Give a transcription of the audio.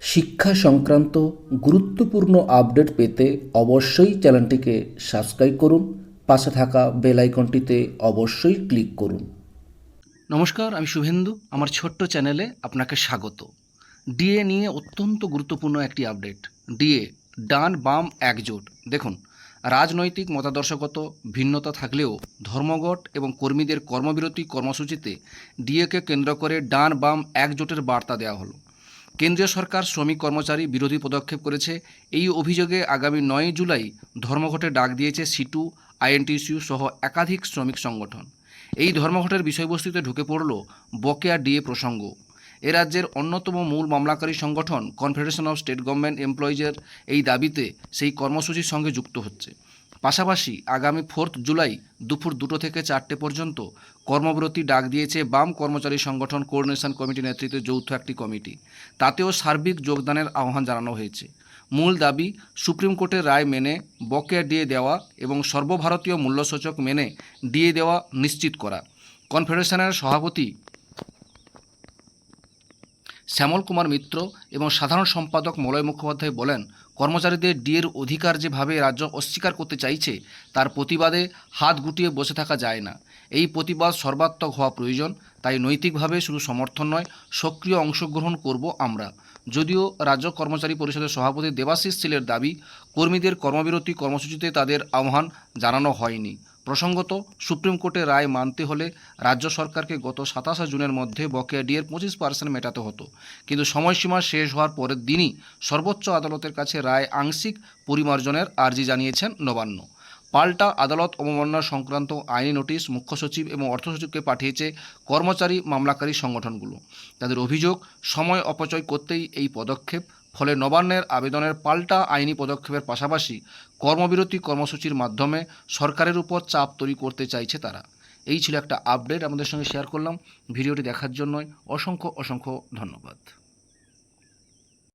শিক্ষা সংক্রান্ত গুরুত্বপূর্ণ আপডেট পেতে অবশ্যই চ্যানেলটিকে সাবস্ক্রাইব করুন, পাশে থাকা বেল আইকনটিতে অবশ্যই ক্লিক করুন। নমস্কার, আমি শুভেন্দু। আমার ছোট্ট চ্যানেলে আপনাকে স্বাগত। ডিএ নিয়ে অত্যন্ত গুরুত্বপূর্ণ একটি আপডেট। ডিএ, ডান বাম একজোট। দেখুন, রাজনৈতিক মতাদর্শগত ভিন্নতা থাকলেও ধর্মঘট এবং কর্মীদের কর্মবিরতি কর্মসূচিতে ডিএকে কেন্দ্র করে ডান বাম একজোটের বার্তা দেওয়া হলো। কেন্দ্রীয় সরকার শ্রমিক কর্মচারী বিরোধী পদক্ষেপ করেছে। এই অভিযোগে আগামী নয় জুলাই ধর্মঘটে ডাক দিয়েছে সিটু, আইএনটিসিউ সহ একাধিক শ্রমিক সংগঠন। এই ধর্মঘটের বিষয়বস্তুতে ঢুকে পড়ল বকেয়া ডিএ প্রসঙ্গ। এ রাজ্যের অন্যতম মূল মামলাকারী সংগঠন কনফেডারেশন অফ স্টেট গভর্নমেন্ট এমপ্লয়িজের এই দাবিতে সেই কর্মসূচির সঙ্গে যুক্ত হচ্ছে। পাশাপাশি আগামী ফোর্থ জুলাই দুপুর দুটো থেকে চারটে পর্যন্ত কর্মবিরতি ডাক দিয়েছে বাম কর্মচারী সংগঠন কোঅর্ডিনেশন কমিটি নেতৃত্বে যৌথ একটি কমিটি। তাতেও সার্বিক যোগদানের আহ্বান জানানো হয়েছে। মূল দাবি, সুপ্রিম কোর্টের রায় মেনে বকেয়া ডিএ দেওয়া এবং সর্বভারতীয় মূল্যসূচক মেনে ডিএ দেওয়া নিশ্চিত করা। কনফেডারেশনের সভাপতি শ্যামল কুমার মিত্র এবং সাধারণ সম্পাদক মলয় মুখোপাধ্যায় বলেন, কর্মচারীদের ডিএর অধিকার যেভাবে রাজ্য অস্বীকার করতে চাইছে, তার প্রতিবাদে হাত গুটিয়ে বসে থাকা যায় না। এই প্রতিবাদ সর্বাত্মক হওয়া প্রয়োজন, তাই নৈতিকভাবে শুধু সমর্থন নয়, সক্রিয় অংশগ্রহণ করব আমরা। যদিও রাজ্য কর্মচারী পরিষদের সভাপতি দেবাশিস সিলের দাবি, কর্মীদের কর্মবিরতি কর্মসূচিতে তাদের আহ্বান জানানো হয়নি। প্রসঙ্গত, সুপ্রিম কোর্টের রায় মানতে হলে রাজ্য সরকারকে গত সাতাশে জুনের মধ্যে বকেয়া ডিএর পঁচিশ পার্সেন্ট মেটাতে হতো। কিন্তু সময়সীমা শেষ হওয়ার পরের দিনই সর্বোচ্চ আদালতের কাছে রায় আংশিক পরিমার্জনের আর্জি জানিয়েছেন নবান্ন। পাল্টা আদালত অবমাননা সংক্রান্ত আইনি নোটিশ মুখ্য সচিব এবং অর্থ সচিবকে পাঠিয়েছে কর্মচারী মামলাকারী সংগঠনগুলো। তাদের অভিযোগ, সময় অপচয় করতেই এই পদক্ষেপ ফলে নবান্নের আবেদনের পাল্টা আইনি পদক্ষেপের পাশাপাশি কর্মবিরতি কর্মসূচির মাধ্যমে সরকারের উপর চাপ তৈরি করতে চাইছে তারা। এই ছিল একটা আপডেট আমাদের সঙ্গে শেয়ার করলাম। ভিডিওটি দেখার জন্যই অসংখ্য অসংখ্য ধন্যবাদ।